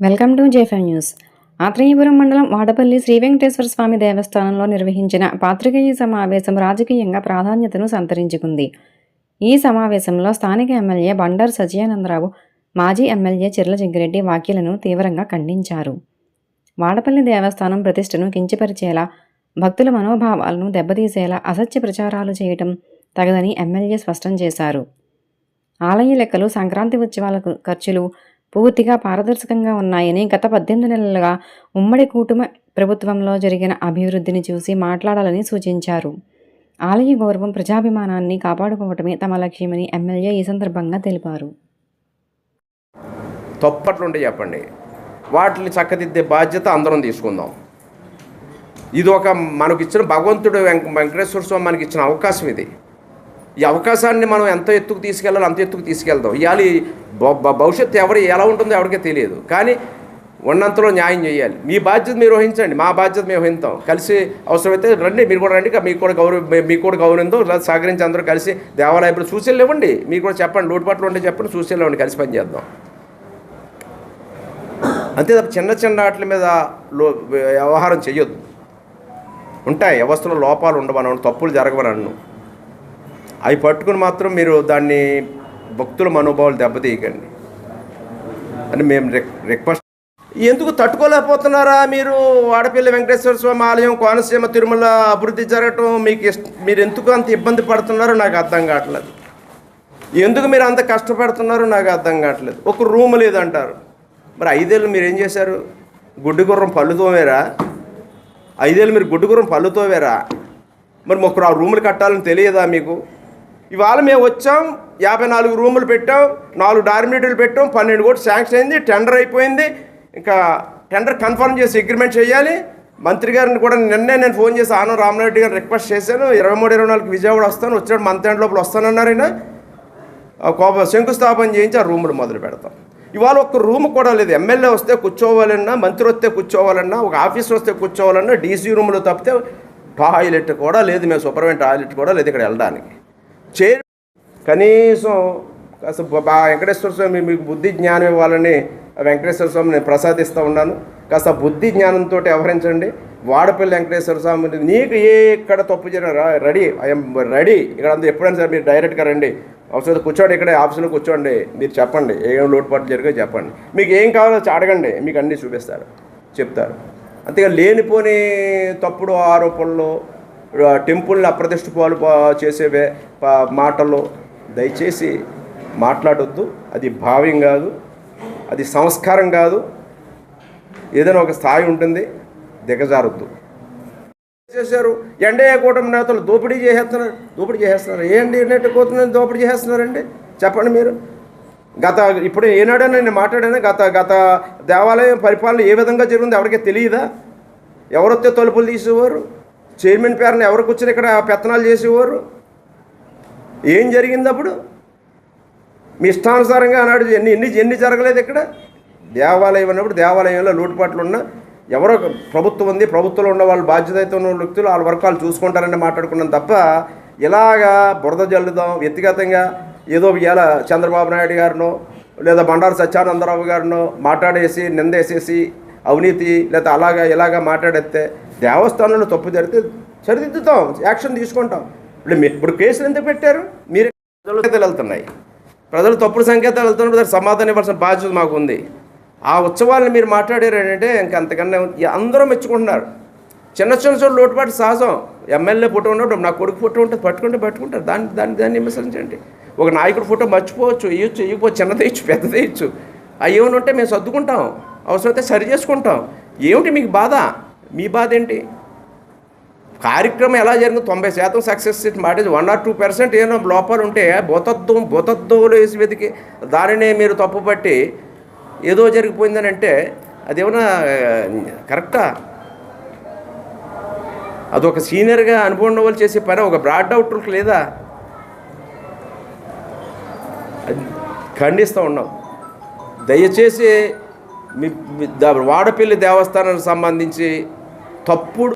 Welcome to జేఫై news. Atreyapuram మండలం వాడపల్లి శ్రీ వెంకటేశ్వర స్వామి దేవస్థానంలో నిర్వహించిన పాత్రికేయ సమావేశం రాజకీయంగా ప్రాధాన్యతను సంతరించుకుంది. ఈ సమావేశంలో స్థానిక ఎమ్మెల్యే బండారు సజయానందరావు మాజీ ఎమ్మెల్యే చిర్ల జగ్గిరెడ్డి వ్యాఖ్యలను తీవ్రంగా ఖండించారు. వాడపల్లి దేవస్థానం ప్రతిష్టను కించపరిచేలా భక్తుల మనోభావాలను దెబ్బతీసేలా అసత్య ప్రచారాలు చేయటం తగదని ఎమ్మెల్యే స్పష్టం చేశారు. ఆలయ లెక్కలు సంక్రాంతి ఉత్సవాల ఖర్చులు పూర్తిగా పారదర్శకంగా ఉన్నాయని గత పద్దెనిమిది నెలలుగా ఉమ్మడి కూటమి ప్రభుత్వంలో జరిగిన అభివృద్ధిని చూసి మాట్లాడాలని సూచించారు. ఆలయ గౌరవం ప్రజాభిమానాన్ని కాపాడుకోవటమే తమ లక్ష్యమని ఎమ్మెల్యే ఈ సందర్భంగా తెలిపారు. తప్పట్లుండే చెప్పండి. వాటిని చక్కదిద్దే బాధ్యత అందరం తీసుకుందాం. ఇది ఒక మనకిచ్చిన భగవంతుడు వెంకటేశ్వర స్వామి మనకి ఇచ్చిన అవకాశం ఇది. ఈ అవకాశాన్ని మనం ఎంత ఎత్తుకు తీసుకెళ్ళాలో అంత ఎత్తుకు తీసుకెళ్దాం. ఇవాళ భవిష్యత్తు ఎవరు ఎలా ఉంటుందో ఎవరికీ తెలియదు. కానీ ఉన్నంతలో న్యాయం చేయాలి. మీ బాధ్యత మీరు వహించండి. మా బాధ్యత మేము వహిస్తాం కలిసి అవసరమైతే రండి. మీరు కూడా రండి. మీకు కూడా గౌరవ మీ- మీకు కూడా గౌరవంతో సహకరించి అందరూ కలిసి దేవాలయంలో సూచనలు ఇవ్వండి. మీకు కూడా చెప్పండి. లోటుపాట్లు ఉంటే చెప్పండి. సూచనలు ఇవ్వండి. కలిసి పనిచేద్దాం అంతే తప్ప చిన్న చిన్న వాటి మీద లో వ్యవహారం చేయొద్దు ఉంటాయి. వ్యవస్థలో లోపాలు ఉండవనను తప్పులు జరగవని అవి పట్టుకుని మాత్రం మీరు దాన్ని భక్తుల మనోభావాలు దెబ్బతీయకండి. అని మేము రిక్ రిక్వెస్ట్ ఎందుకు తట్టుకోలేకపోతున్నారా మీరు? వాడపల్లి వెంకటేశ్వర స్వామి ఆలయం కోనసీమ తిరుమల అభివృద్ధి జరగటం మీకు మీరు ఎందుకు అంత ఇబ్బంది పడుతున్నారో నాకు అర్థం కావట్లేదు. ఎందుకు మీరు అంత కష్టపడుతున్నారో నాకు అర్థం కావట్లేదు. ఒక రూమ్ లేదంటారు. మరి ఐదేళ్ళు మీరు ఏం చేశారు? గుడ్డి గుర్రం పళ్ళు ఐదేళ్ళు మీరు గుడ్డి గుర్రం పళ్ళు మరి ఒకరు ఆ రూములు కట్టాలని తెలియదా మీకు? ఇవాళ మేము వచ్చాం యాభై నాలుగు రూములు పెట్టాం నాలుగు డార్మిటరీలు పెట్టాం పన్నెండు కోట్లు శాంక్షన్ అయింది టెండర్ అయిపోయింది. ఇంకా టెండర్ కన్ఫర్మ్ చేసి అగ్రిమెంట్ చేయాలి. మంత్రి గారిని కూడా నిన్నే నేను ఫోన్ చేసి ఆనం రామనారెడ్డి గారు రిక్వెస్ట్ చేశాను. ఇరవై మూడు ఇరవై నాలుగు విజయవాడ వస్తాను వచ్చాడు మంత్ ఎండ్ లోపల వస్తానన్నారు ఆయన. కోప శంకుస్థాపన చేయించి ఆ రూములు మొదలు పెడతాం. ఇవాళ ఒక్క రూమ్ కూడా లేదు. ఎమ్మెల్యే వస్తే కూర్చోవాలన్నా మంత్రి వస్తే కూర్చోవాలన్నా ఒక ఆఫీసర్ వస్తే కూర్చోవాలన్నా డీసీ రూమ్లో తప్పితే టాయిలెట్ కూడా లేదు. మేము సూపర్వైన్ టాయిలెట్ కూడా లేదు ఇక్కడ వెళ్ళడానికి. చే కనీసం కాస్త బా వెంకటేశ్వర స్వామి మీకు బుద్ధి జ్ఞానం ఇవ్వాలని వెంకటేశ్వర స్వామి నేను ప్రసాదిస్తూ ఉన్నాను. కాస్త బుద్ధి జ్ఞానంతో వ్యవహరించండి. వాడపల్లి వెంకటేశ్వర స్వామి నీకు ఏ ఎక్కడ తప్పు జరిగిన రెడీ. I'm ready. ఇక్కడ అంతా ఎప్పుడైనా సరే మీరు డైరెక్ట్గా రండి. అవసరం కూర్చోండి ఇక్కడే ఆఫీసులో కూర్చోండి. మీరు చెప్పండి. ఏం లోటుపాటు జరిగే చెప్పండి. మీకు ఏం కావాలో అడగండి. మీకు అన్నీ చూపిస్తారు. చెప్తారు. అంతేగా లేనిపోని తప్పుడు ఆరోపణలు టెంపుల్ని అప్రతిష్ట పాలు మాటలు దయచేసి మాట్లాడొద్దు. అది భావ్యం కాదు అది సంస్కారం కాదు. ఏదైనా ఒక స్థాయి ఉంటుంది దిగజారొద్దు. చేశారు. ఎన్డీఏ కూటమి నేతలు దోపిడీ చేసేస్తున్నారు దోపిడీ చేసేస్తున్నారు. ఏంటి ఎన్డీఏ కూటమి దోపిడీ చేస్తున్నారండి చెప్పండి మీరు. గత ఇప్పుడు ఏనాడో నేను మాట్లాడాను? గత గత దేవాలయం పరిపాలన ఏ విధంగా జరిగిందో ఎవరికీ తెలియదా? ఎవరొత్తే తలుపులు తీసేవారు? చైర్మన్ పేరుని ఎవరు కూర్చొని ఇక్కడ పెత్తనాలు చేసేవారు? ఏం జరిగింది అప్పుడు? మీ ఇష్టానుసారంగా అన్నాడు ఎన్ని ఎన్ని ఎన్ని జరగలేదు ఇక్కడ? దేవాలయం అన్నప్పుడు దేవాలయంలో లోటుపాట్లు ఉన్న ఎవరో ప్రభుత్వం ఉంది ప్రభుత్వంలో ఉన్న వాళ్ళు అయితే ఉన్న వ్యక్తులు వాళ్ళ వరకు వాళ్ళు చూసుకుంటారని మాట్లాడుకున్నాం తప్ప ఇలాగా బురద జల్లుదాం వ్యక్తిగతంగా ఏదో ఇవాళ చంద్రబాబు నాయుడు గారినో లేదా బండారు సత్యానందరావు గారినో మాట్లాడేసి నిందేసేసి అవినీతి లేదా అలాగా ఇలాగా మాట్లాడేస్తే దేవస్థానంలో తప్పు జరిగితే సరిదిద్దుతాం యాక్షన్ తీసుకుంటాం. ఇప్పుడు ఇప్పుడు కేసులు ఎందుకు పెట్టారు? మీరు సంకేతాలు వెళ్తున్నాయి. ప్రజలు తప్పుడు సంకేతాలు వెళ్తున్నప్పుడు దానికి సమాధానం ఇవ్వాల్సిన బాధ్యత మాకు ఉంది. ఆ ఉత్సవాలను మీరు మాట్లాడారు ఏంటంటే ఇంకా అంతకన్నా అందరూ మెచ్చుకుంటున్నారు. చిన్న చిన్న చోట్ల లోటుపాటు సహజం. ఎమ్మెల్యే ఫోటో ఉన్నప్పుడు నా కొడుకు ఫోటో ఉంటే పట్టుకుంటే పట్టుకుంటారు. దాన్ని దాన్ని దాన్ని విమర్శించండి. ఒక నాయకుడు ఫోటో మర్చిపోవచ్చు ఇవ్వచ్చు ఇవ్వకపోవచ్చు చిన్నది ఇచ్చు పెద్దది ఇచ్చు అవి ఏమైనా ఉంటే మేము సర్దుకుంటాం. అవసరమైతే సరి చేసుకుంటాం. ఏమిటి మీకు బాధ? మీ బాధ ఏంటి? కార్యక్రమం ఎలా జరిగింది తొంభై శాతం సక్సెస్ రేట్ మాట వన్ ఆర్ టూ పర్సెంట్ ఏమో లోపాలు ఉంటే బొతద్దం బొతద్దోలు వేసి వెతికి దానినే మీరు తప్పుపట్టి ఏదో జరిగిపోయిందని అంటే అదేమన్నా కరెక్టా? అదొక సీనియర్గా అనుభవం ఉన్న వాళ్ళు చేసే పని ఒక బ్రాడ్ అవుట్లకు లేదా? ఖండిస్తూ ఉన్నాం. దయచేసి మీ వాడపల్లి దేవస్థానానికి సంబంధించి తప్పుడు